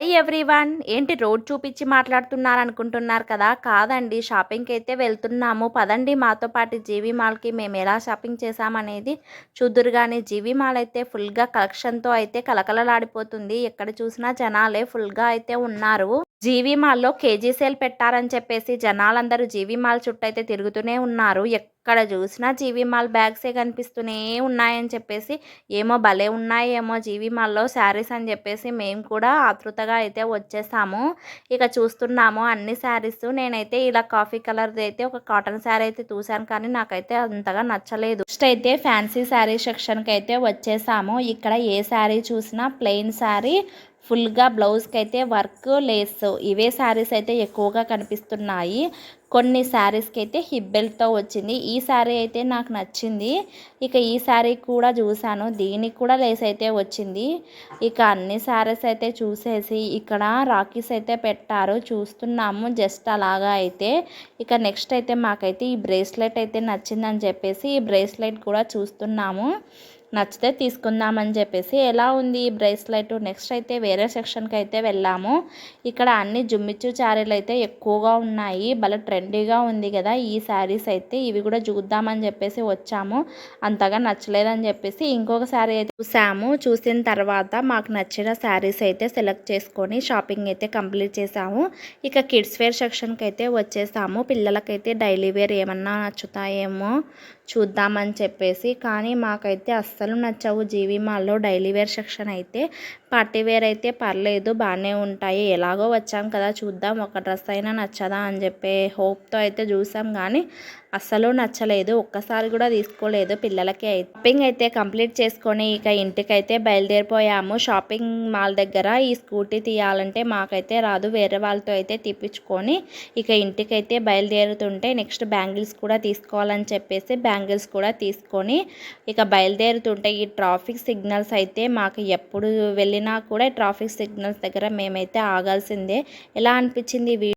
Hi everyone ఏంటి road చూపించి మాట్లాడుతున్నారు అనుకుంటున్నారు కదా? కాదండి. షాపింగ్కి అయితే వెళ్తున్నాము. పదండి. మాతో పాటు జీవీ మాల్కి మేము ఎలా షాపింగ్ చేసామనేది చూద్దురు కానీ జీవీ మాల్ అయితే ఫుల్గా కలెక్షన్తో అయితే కలకలలాడిపోతుంది ఎక్కడ చూసినా జనాలే ఫుల్గా అయితే ఉన్నారు. జీవీ మాల్లో కేజీ సేల్ పెట్టారని చెప్పేసి జనాలందరూ జీవీ మాల్ చుట్టూ అయితే తిరుగుతూనే ఉన్నారు. ఎక్కడ చూసినా జీవీ మాల్ బ్యాగ్సే కనిపిస్తూనే ఉన్నాయని చెప్పేసి ఏమో భలే ఉన్నాయేమో జీవీ మాల్లో శారీస్ అని చెప్పేసి మేము కూడా ఆతృతగా అయితే వచ్చేసాము. ఇక చూస్తున్నాము అన్ని శారీస్. నేనైతే ఇలా కాఫీ కలర్ది అయితే ఒక కాటన్ శారీ అయితే చూశాను కానీ నాకైతే అంతగా నచ్చలేదు. నెక్స్ట్ అయితే ఫ్యాన్సీ శారీ సెక్షన్కి అయితే వచ్చేసాము. ఇక్కడ ఏ శారీ చూసినా ప్లెయిన్ శారీ ఫుల్గా బ్లౌజ్కి అయితే వర్క్ లేస్. ఇవే శారీస్ అయితే ఎక్కువగా కనిపిస్తున్నాయి. కొన్ని శారీస్కి అయితే హిప్ బెల్ట్తో వచ్చింది. ఈ శారీ అయితే నాకు నచ్చింది. ఇక ఈ శారీ కూడా చూశాను. దీనికి కూడా లేస్ అయితే వచ్చింది. ఇక అన్ని శారీస్ అయితే చూసేసి ఇక్కడ రాకీస్ అయితే పెట్టారు. చూస్తున్నాము జస్ట్ అలాగా అయితే. ఇక నెక్స్ట్ అయితే మాకైతే ఈ బ్రేస్లెట్ అయితే నచ్చిందని చెప్పేసి ఈ బ్రేస్లెట్ కూడా చూస్తున్నాము. నచ్చితే తీసుకుందామని చెప్పేసి ఎలా ఉంది ఈ బ్రేస్లెట్? నెక్స్ట్ అయితే వేరే సెక్షన్కి అయితే వెళ్ళాము. ఇక్కడ అన్ని జుమ్మిచ్చు శారీలు అయితే ఎక్కువగా ఉన్నాయి. భలే ట్రెండీగా ఉంది కదా ఈ శారీస్ అయితే. ఇవి కూడా చూద్దామని చెప్పేసి వచ్చాము. అంతగా నచ్చలేదని చెప్పేసి ఇంకొక శారీ అయితే చూసాము. చూసిన తర్వాత మాకు నచ్చిన శారీస్ అయితే సెలెక్ట్ చేసుకొని షాపింగ్ అయితే కంప్లీట్ చేసాము. ఇక కిడ్స్ వేర్ సెక్షన్కి అయితే వచ్చేసాము. పిల్లలకైతే డైలీ వేర్ ఏమన్నా నచ్చుతాయేమో చూద్దామని చెప్పేసి. కానీ మాకైతే అస్సలు అస్సలు నచ్చవు జీవి. మాల్లో డైలీ వేర్ సెక్షన్ అయితే పార్టీ వేర్ అయితే పర్లేదు బాగానే ఉంటాయి. ఎలాగో వచ్చాం కదా చూద్దాం. ఒక డ్రెస్ అయినా నచ్చదా అని చెప్పే హోప్తో అయితే చూసాం కానీ అస్సలు నచ్చలేదు. ఒక్కసారి కూడా తీసుకోలేదు. పిల్లలకి షాపింగ్ అయితే కంప్లీట్ చేసుకొని ఇక ఇంటికైతే బయలుదేరిపోయాము. షాపింగ్ మాల్ దగ్గర ఈ స్కూటీ తీయాలంటే మాకైతే రాదు. వేరే వాళ్ళతో అయితే తీపించుకొని ఇక ఇంటికైతే బయలుదేరుతుంటే నెక్స్ట్ బ్యాంగిల్స్ కూడా తీసుకోవాలని చెప్పేసి బ్యాంగిల్స్ కూడా తీసుకొని ఇక బయలుదేరుతుంటే ఈ ట్రాఫిక్ సిగ్నల్స్ అయితే మాకు ఎప్పుడు వెళ్ళినా కూడా ట్రాఫిక్ సిగ్నల్స్ దగ్గర మేమైతే ఆగాల్సిందే. ఎలా అనిపించింది